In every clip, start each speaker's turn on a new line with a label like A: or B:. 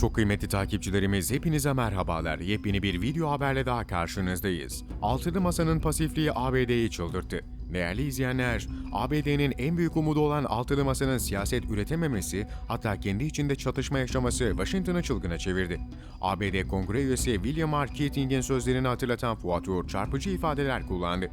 A: Çok kıymetli takipçilerimiz hepinize merhabalar. Yepyeni bir video haberle daha karşınızdayız. Altılı Masa'nın pasifliği ABD'yi çıldırttı. Değerli izleyenler, ABD'nin en büyük umudu olan Altılı Masa'nın siyaset üretememesi, hatta kendi içinde çatışma yaşaması Washington'ı çılgına çevirdi. ABD Kongre üyesi William R. Keating'in sözlerini hatırlatan Fuat Uğur çarpıcı ifadeler kullandı.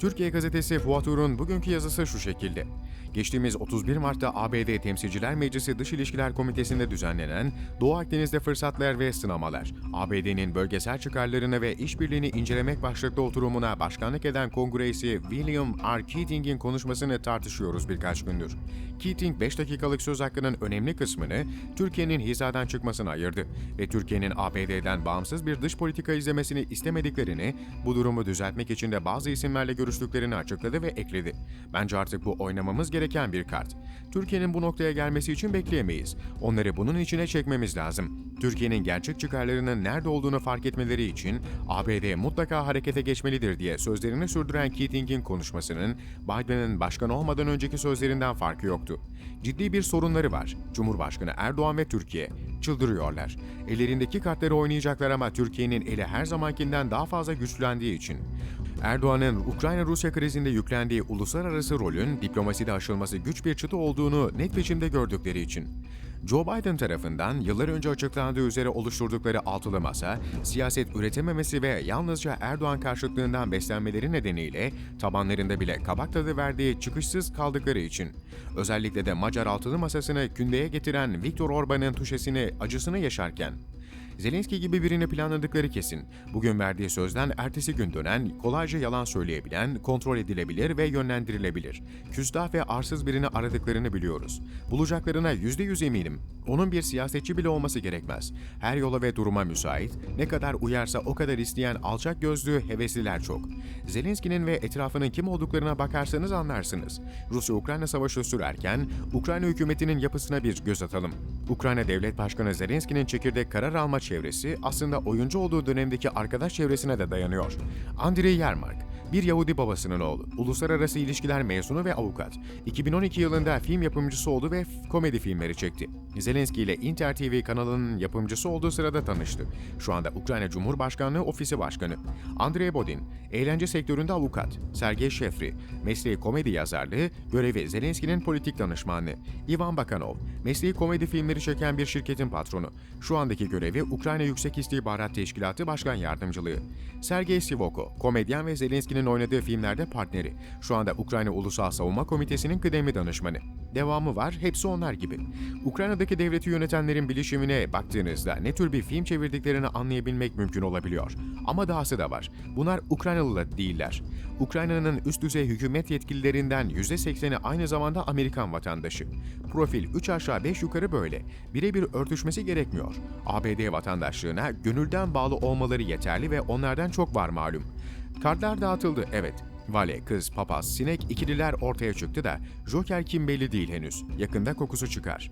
A: Türkiye gazetesi Fuat Uğur'un bugünkü yazısı şu şekilde. Geçtiğimiz 31 Mart'ta ABD Temsilciler Meclisi Dış İlişkiler Komitesi'nde düzenlenen Doğu Akdeniz'de fırsatlar ve sınamalar, ABD'nin bölgesel çıkarlarını ve işbirliğini incelemek başlıklı oturumuna başkanlık eden kongre üyesi William R. Keating'in konuşmasını tartışıyoruz birkaç gündür. Keating 5 dakikalık söz hakkının önemli kısmını Türkiye'nin hizadan çıkmasına ayırdı ve Türkiye'nin ABD'den bağımsız bir dış politika izlemesini istemediklerini, bu durumu düzeltmek için de bazı isimlerle görüştüklerini açıkladı ve ekledi. Bence artık bu oynamamız gereken bir kart. Türkiye'nin bu noktaya gelmesi için bekleyemeyiz. Onları bunun içine çekmemiz lazım. Türkiye'nin gerçek çıkarlarının nerede olduğunu fark etmeleri için ABD mutlaka harekete geçmelidir diye sözlerini sürdüren Keating'in konuşmasının Biden'ın başkan olmadan önceki sözlerinden farkı yoktu. Ciddi bir sorunları var. Cumhurbaşkanı Erdoğan ve Türkiye çıldırıyorlar. Ellerindeki kartları oynayacaklar ama Türkiye'nin eli her zamankinden daha fazla güçlendiği için. Erdoğan'ın Ukrayna-Rusya krizinde yüklendiği uluslararası rolün diplomaside aşılması güç bir çıtı olduğunu net biçimde gördükleri için. Joe Biden tarafından yıllar önce açıklandığı üzere oluşturdukları altılı masa, siyaset üretememesi ve yalnızca Erdoğan karşıtlığından beslenmeleri nedeniyle tabanlarında bile kabak tadı verdiği çıkışsız kaldıkları için. Özellikle de Macar altılı masasını kündeye getiren Viktor Orban'ın tuşesini, acısını yaşarken, Zelenski gibi birini planladıkları kesin. Bugün verdiği sözden ertesi gün dönen, kolayca yalan söyleyebilen, kontrol edilebilir ve yönlendirilebilir. Küstah ve arsız birini aradıklarını biliyoruz. Bulacaklarına yüzde yüz eminim. Onun bir siyasetçi bile olması gerekmez. Her yola ve duruma müsait, ne kadar uyarsa o kadar isteyen alçak gözlü hevesliler çok. Zelenski'nin ve etrafının kim olduklarına bakarsanız anlarsınız. Rusya-Ukrayna savaşı sürerken, Ukrayna hükümetinin yapısına bir göz atalım. Ukrayna Devlet Başkanı Zelenski'nin çekirdek karar alma çevresi aslında oyuncu olduğu dönemdeki arkadaş çevresine de dayanıyor. Andrei Yermak, bir Yahudi babasının oğlu, uluslararası ilişkiler mezunu ve avukat. 2012 yılında film yapımcısı oldu ve komedi filmleri çekti. Zelenski ile Inter TV kanalının yapımcısı olduğu sırada tanıştı. Şu anda Ukrayna Cumhurbaşkanlığı Ofisi Başkanı. Andrei Bodin, eğlence sektöründe avukat. Sergey Şefri, mesleği komedi yazarlığı, görevi Zelenski'nin politik danışmanlığı. Ivan Bakanov, mesleği komedi filmleri çeken bir şirketin patronu. Şu andaki görevi Ukrayna Yüksek İstihbarat Teşkilatı Başkan Yardımcılığı. Sergey Sivoko, komedyen ve Zelenski'nin oynadığı filmlerde partneri. Şu anda Ukrayna Ulusal Savunma Komitesi'nin kıdemli danışmanı. Devamı var, hepsi onlar gibi. Ukrayna'daki devleti yönetenlerin bilişimine baktığınızda ne tür bir film çevirdiklerini anlayabilmek mümkün olabiliyor. Ama dahası da var. Bunlar Ukraynalı değiller. Ukrayna'nın üst düzey hükümet yetkililerinden %80'i aynı zamanda Amerikan vatandaşı. Profil 3 aşağı 5 yukarı böyle. Birebir örtüşmesi gerekmiyor. ABD vatandaşlığına gönülden bağlı olmaları yeterli ve onlardan çok var malum. Kartlar dağıtıldı, evet. Vale, kız, papaz, sinek ikililer ortaya çıktı da Joker kim belli değil henüz. Yakında kokusu çıkar.